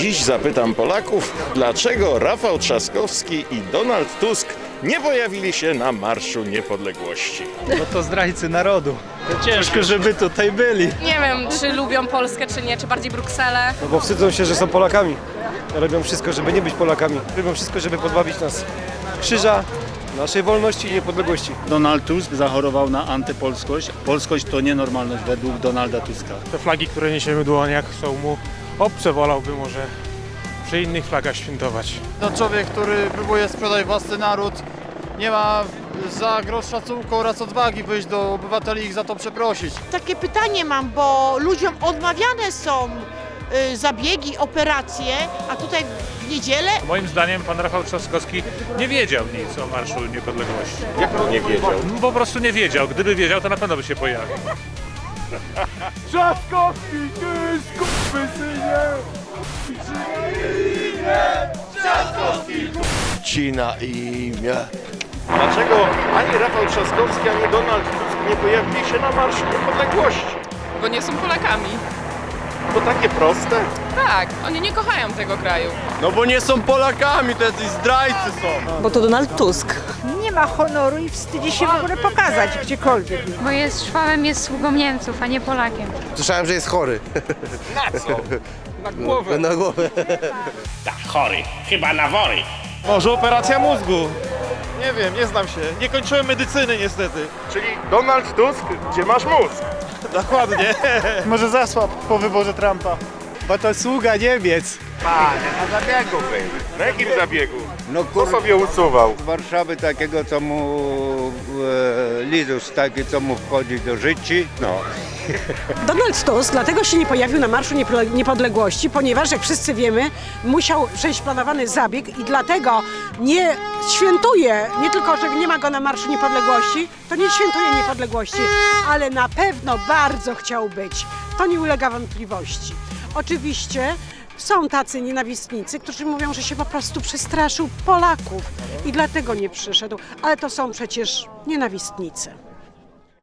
Dziś zapytam Polaków, dlaczego Rafał Trzaskowski i Donald Tusk nie pojawili się na Marszu Niepodległości. No to zdrajcy narodu. Ciężko, żeby tutaj byli. Nie wiem, czy lubią Polskę, czy nie, czy bardziej Brukselę. No bo wstydzą się, że są Polakami. Robią wszystko, żeby nie być Polakami. Robią wszystko, żeby pozbawić nas krzyża, naszej wolności i niepodległości. Donald Tusk zachorował na antypolskość. Polskość to nienormalność według Donalda Tuska. Te flagi, które niesiemy w dłoniach są mu obce, wolałby może przy innych flagach świętować. To człowiek, który próbuje sprzedać własny naród, nie ma za grosz szacunku oraz odwagi wyjść do obywateli i ich za to przeprosić. Takie pytanie mam, bo ludziom odmawiane są y, zabiegi, operacje, a tutaj w niedzielę Moim zdaniem pan Rafał Trzaskowski nie wiedział nic o Marszu Niepodległości. Jak on nie wiedział? Po prostu nie wiedział. Gdyby wiedział, to na pewno by się pojawił. Ci na imię. Dlaczego ani Rafał Trzaskowski, ani Donald Tusk nie pojawili się na Marszu Niepodległości? Bo nie są Polakami. To takie proste? Tak, oni nie kochają tego kraju. No bo nie są Polakami, to jacyś zdrajcy są. Bo to Donald Tusk. nie ma honoru i wstydzi się w ogóle pokazać gdziekolwiek. Bo jest szwabem, jest sługą Niemców, a nie Polakiem. Słyszałem, że jest chory. Na co? Na głowę. Na głowę. Chory. Chyba na wory. Może operacja mózgu? Nie wiem, nie znam się. Nie kończyłem medycyny niestety. Czyli Donald Tusk, gdzie masz mózg? Dokładnie. Może zasłab po wyborze Trumpa. Bo to sługa Niemiec. Na jakim zabiegu? No Co sobie usuwał? Z Warszawy takiego, co mu e, lizus taki, co mu wchodzi do życi. No. Donald Tusk dlatego się nie pojawił na Marszu Niepodle- Niepodległości, ponieważ jak wszyscy wiemy, musiał przejść planowany zabieg i dlatego nie świętuje, nie tylko, że nie ma go na Marszu Niepodległości, to nie świętuje niepodległości, ale na pewno bardzo chciał być. To nie ulega wątpliwości. Oczywiście są tacy nienawistnicy, którzy mówią, że się po prostu przestraszył Polaków i dlatego nie przyszedł, ale to są przecież nienawistnicy.